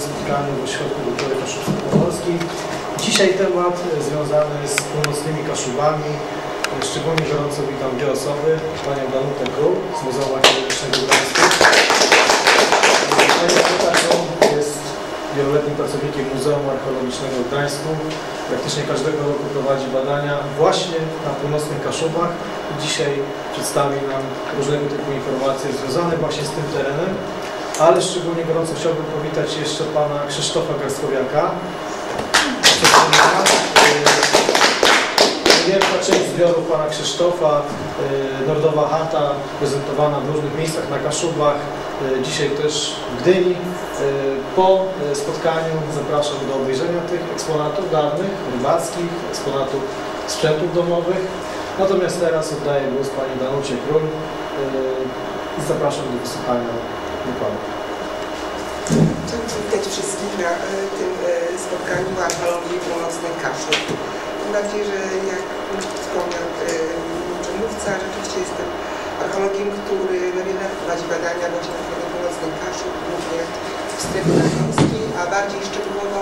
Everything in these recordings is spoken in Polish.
spotkaniu w Ośrodku Kultury Kaszubsko-Pomorskiej. Dzisiaj temat związany z północnymi Kaszubami. Szczególnie gorąco witam dwie osoby. Panią Danutę Król z Muzeum Archeologicznego w Gdańsku. Pani Danuta jest wieloletnim pracownikiem Muzeum Archeologicznego w Gdańsku. Praktycznie każdego roku prowadzi badania właśnie na północnych Kaszubach. Dzisiaj przedstawi nam różnego typu informacje związane właśnie z tym terenem. Ale szczególnie gorąco chciałbym powitać jeszcze pana Krzysztofa Garstkowiaka. Wielka część zbiorów pana Krzysztofa, y, Narodowa Chata, prezentowana w różnych miejscach na Kaszubach, y, dzisiaj też w Gdyni. Po spotkaniu zapraszam do obejrzenia tych eksponatów dawnych, rybackich, eksponatów sprzętów domowych. Natomiast teraz oddaję głos pani Danucie Król i zapraszam do wysłuchania wykładu. Chciałabym przywitać wszystkich na e, tym e, spotkaniu archeologii północnej Kaszub. Tym bardziej, że jak wspomniał przedmówca, rzeczywiście jestem archeologiem, który na wiele prowadzi badania właśnie na terenie północnej Kaszub, głównie w strefie nadmorskiej, a bardziej szczegółowo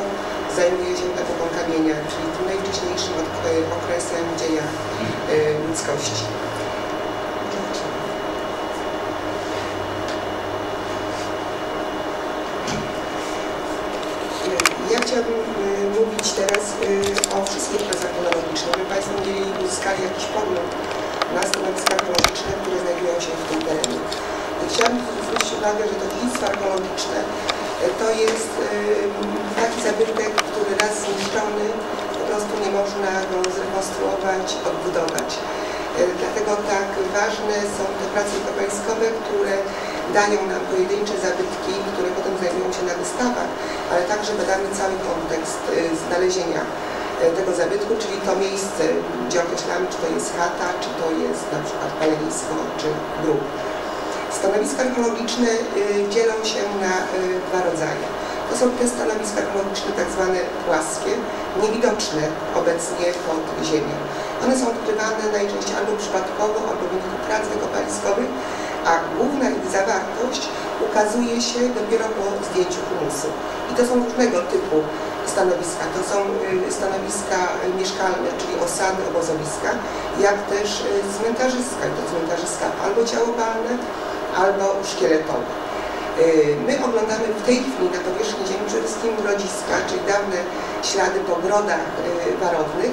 zajmuje się epoką kamienia, czyli tym najwcześniejszym okresem dzieja e, ludzkości. Ja chciałabym y, mówić teraz y, o wszystkich pracach chronologicznych, żeby Państwo mieli uzyskali jakiś pogląd na stanowiska archeologiczne, które znajdują się w tym terenie. I chciałabym zwrócić uwagę, że to dziedzictwo archeologiczne y, to jest taki zabytek, który raz zniszczony, po prostu nie można go zrekonstruować, odbudować. Y, Dlatego tak ważne są te prace europejskowe, które dają nam pojedyncze zabytki, które potem znajdują się na wystawach, ale także badamy cały kontekst y, znalezienia tego zabytku, czyli to miejsce, gdzie określamy, czy to jest chata, czy to jest na przykład palenisko, czy grób. Stanowiska archeologiczne y, dzielą się na y, dwa rodzaje. To są te stanowiska archeologiczne tak zwane płaskie, niewidoczne obecnie pod ziemią. One są odkrywane najczęściej albo przypadkowo, albo w wyniku prac wykopaliskowych, a główna ich zawartość ukazuje się dopiero po zdjęciu humusu. I to są różnego typu stanowiska. To są y, stanowiska mieszkalne, czyli osady, obozowiska, jak też cmentarzyska. I to cmentarzyska albo ciałopalne, albo szkieletowe. Y, My oglądamy w tej chwili na powierzchni ziemi przede wszystkim grodziska, czyli dawne ślady po grodach y, warownych,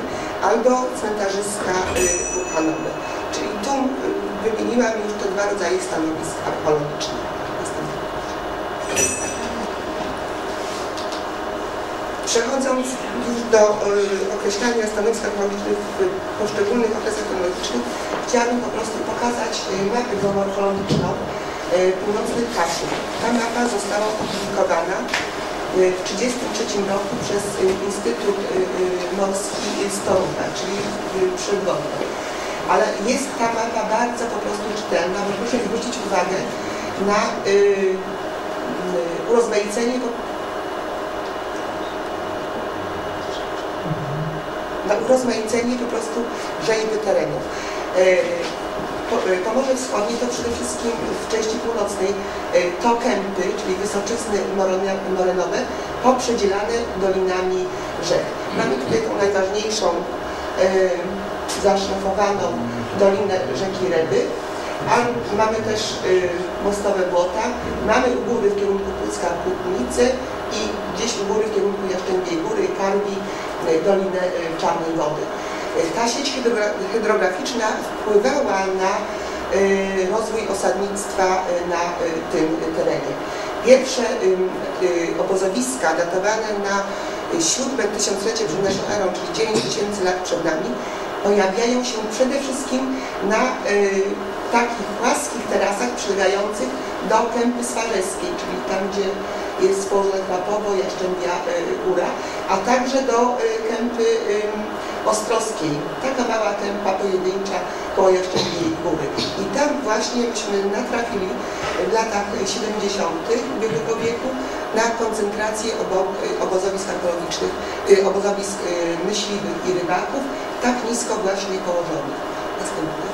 albo cmentarzyska y, wulkanowe. Czyli tu wymieniłam już te dwa rodzaje stanowisk archeologicznych. Przechodząc już do y, określania stanowisk archeologicznych w poszczególnych okresach chronologicznych, chciałabym po prostu pokazać y, mapę geomorfologiczną y, północnych Kaszub. Ta mapa została opublikowana y, w 1933 roku przez y, Instytut y, y, Morski z Torunia, czyli y, przywodny. Ale jest ta mapa bardzo po prostu czytelna, bo proszę zwrócić uwagę na y, y, urozmaicenie po- na urozmaicenie po prostu rzeźby terenów. E, po- e, Pomorze Wschodnie to przede wszystkim w części północnej e, to kępy, czyli wysoczyzny morenowe, poprzedzielane dolinami rzek. Mamy tutaj tą najważniejszą zaszlifowaną dolinę rzeki Reby, a mamy też mostowe błota, mamy u góry w kierunku Pucka Kutnicy i gdzieś u góry w kierunku Jaszczębiej Góry, Karwi, e, Dolinę e, Czarnej Wody. E, Ta sieć hydrogra- hydrograficzna wpływała na e, rozwój osadnictwa na tym terenie. Pierwsze obozowiska datowane na siódme tysiąclecie przed naszą erą, czyli 9 tysięcy lat przed nami, pojawiają się przede wszystkim na takich płaskich terasach przylegających do kępy swarzeskiej, czyli tam, gdzie jest położone Chłapowo, Jaszczębia y, Góra, a także do y, kępy Ostrowskiej, taka mała kępa pojedyncza koło Jaszczębiej Góry. I tam właśnie myśmy natrafili w latach 70. ubiegłego wieku na koncentrację obo, obozowisk archeologicznych, y, obozowisk myśliwych i rybaków, tak nisko właśnie położonych. Y,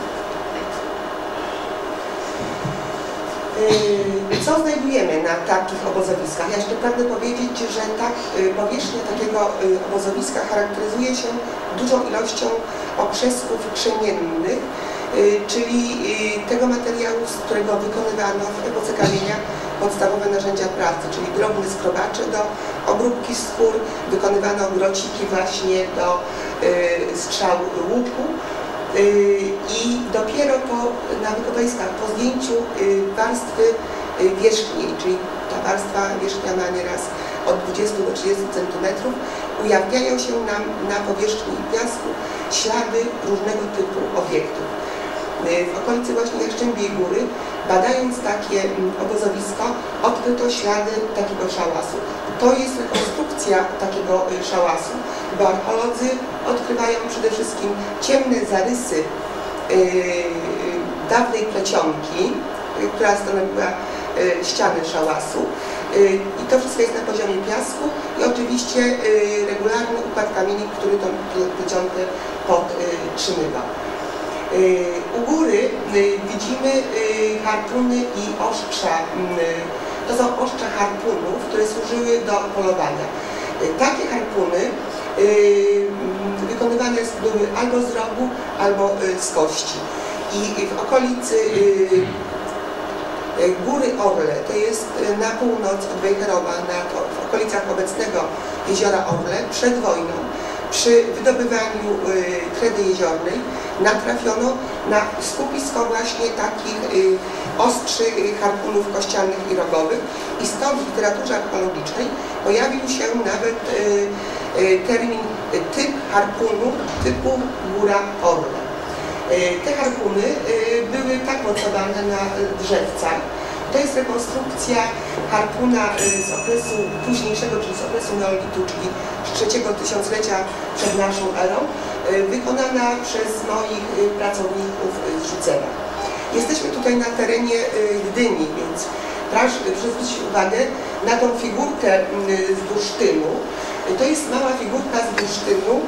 Co znajdujemy na takich obozowiskach? Ja jeszcze pragnę powiedzieć, że tak, y, powierzchnia takiego y, obozowiska charakteryzuje się dużą ilością okrzesków krzemiennych, y, czyli tego materiału, z którego wykonywano w epoce kamienia podstawowe narzędzia pracy, czyli drobne skrobacze do obróbki skór, wykonywano grociki właśnie do strzału łuku, i dopiero po, na po zdjęciu warstwy wierzchniej, czyli ta warstwa wierzchnia ma nieraz od 20 do 30 cm, ujawniają się nam na powierzchni piasku ślady różnego typu obiektów. W okolicy właśnie Jaszczębiej Góry, badając takie mm, obozowisko, odkryto ślady takiego szałasu. To jest rekonstrukcja takiego y, szałasu, bo archeolodzy odkrywają przede wszystkim ciemne zarysy yy, dawnej plecionki, yy, która stanowiła ściany szałasu. I to wszystko jest na poziomie piasku i oczywiście regularny układ kamieni, który tą plecionkę podtrzymywał. U góry widzimy harpuny i ostrza. To są ostrza harpunów, które służyły do polowania. Takie harpuny wykonywane były albo z rogu, albo z kości. I w okolicy E, Góry Orle to jest na północ od Wejherowa, w okolicach obecnego jeziora Orle, przed wojną. Przy wydobywaniu y, kredy jeziornej natrafiono na skupisko właśnie takich y, ostrych harpunów kościelnych i rogowych i stąd w literaturze archeologicznej pojawił się nawet y, termin typ harpunu typu góra. E, te harpuny były tak mocowane na drzewcach. To jest rekonstrukcja harpuna e, z okresu późniejszego, czyli z okresu neolitu, czyli z trzeciego tysiąclecia przed naszą erą, wykonana przez moich pracowników z Rzucewa. Jesteśmy tutaj na terenie Gdyni, więc proszę zwrócić uwagę na tą figurkę z bursztynu, to jest mała figurka z bursztynu,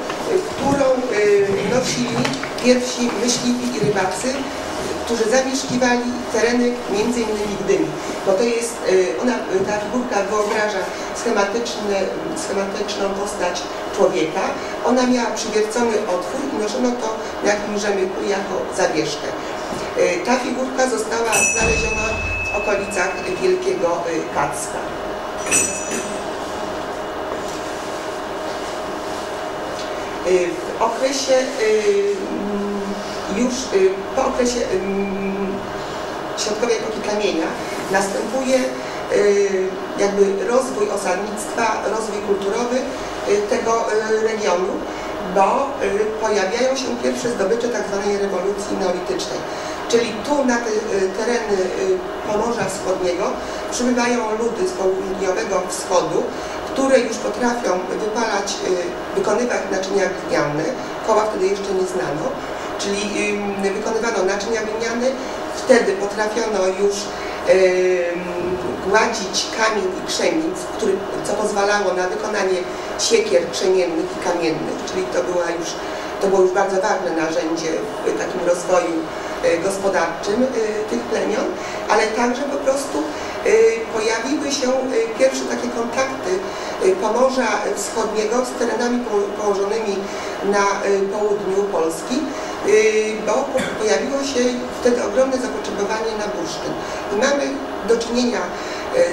którą y, nosili pierwsi myśliwi i rybacy, którzy zamieszkiwali tereny między innymi Gdyni. Bo to jest, y, ona, ta figurka wyobraża schematyczną postać człowieka. Ona miała przywiercony otwór i noszono to na jakimś rzemyku jako zawieszkę. Y, ta figurka została znaleziona w okolicach Wielkiego Kacka. Y, w okresie y, już y, po okresie środkowej epoki kamienia następuje jakby rozwój osadnictwa, rozwój kulturowy tego regionu, bo pojawiają się pierwsze zdobycze tzw. Tak rewolucji neolitycznej. Czyli tu na te tereny Pomorza Wschodniego przybywają ludy z południowego wschodu, które już potrafią wypalać, y, wykonywać naczynia gliniane, koła wtedy jeszcze nie znano, czyli wykonywano naczynia gliniane, wtedy potrafiono już gładzić kamień i krzemień, co pozwalało na wykonanie siekier krzemiennych i kamiennych, czyli to, była już, to było już bardzo ważne narzędzie w takim rozwoju y, gospodarczym y, tych plemion, ale także po prostu Y, pojawiły się pierwsze takie kontakty Pomorza Wschodniego z terenami położonymi na południu Polski, bo pojawiło się wtedy ogromne zapotrzebowanie na bursztyn. I mamy do czynienia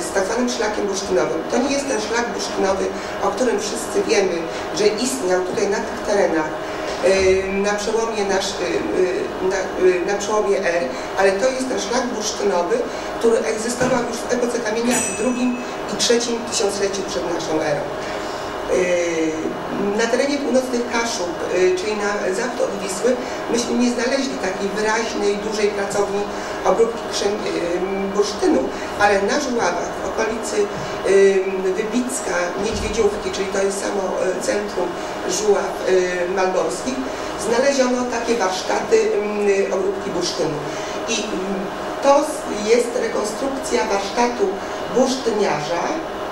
z tak zwanym szlakiem bursztynowym. To nie jest ten szlak bursztynowy, o którym wszyscy wiemy, że istniał tutaj na tych terenach na przełomie, nasz, na, na przełomie R, ale to jest ten szlak bursztynowy, który egzystował już w epoce kamienia w drugim i trzecim tysiącleciu przed naszą erą. Na terenie północnych Kaszub, czyli na zachód od Wisły, myśmy nie znaleźli takiej wyraźnej, dużej pracowni obróbki bursztynu, ale na Żuławach, w okolicy Wybicka, Niedźwiedziówki, czyli to jest samo centrum Żuław malborskich, znaleziono takie warsztaty obróbki bursztynu. I to jest rekonstrukcja warsztatu bursztyniarza,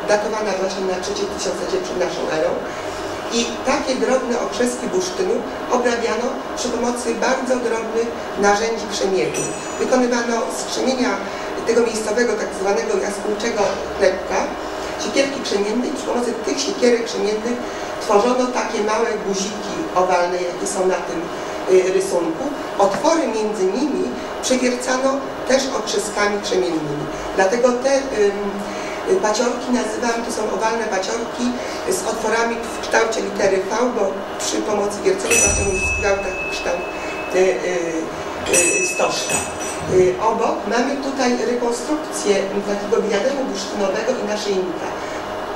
datowana właśnie na trzecie tysiąclecie przed naszą erą. I takie drobne okrzeski bursztynu obrabiano przy pomocy bardzo drobnych narzędzi krzemiennych. Wykonywano z tego miejscowego tak zwanego jaskółczego chlebka, siekierki krzemienne i przy pomocy tych siekierek krzemiennych tworzono takie małe guziki owalne, jakie są na tym y, rysunku. Otwory między nimi przewiercano też otrzyskami krzemiennymi. Dlatego te paciorki nazywam, to są owalne paciorki z otworami w kształcie litery V, bo przy pomocy wiercenia właśnie uzyskiwał taki kształt y, y, stożka. Obok mamy tutaj rekonstrukcję takiego diademu bursztynowego i naszyjnika.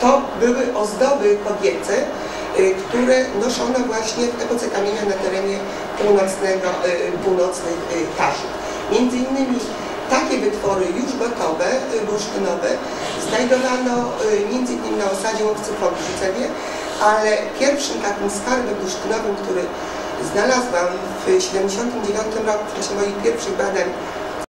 To były ozdoby kobiece, które noszono właśnie w epoce kamienia na terenie północnego, północnych Kaszub. Między innymi takie wytwory już gotowe, y, bursztynowe, znajdowano y, innymi na osadzie łowcy w Giżycewie, ale pierwszym takim skarbem bursztynowym, który znalazłam w 1979 roku w czasie moich pierwszych badań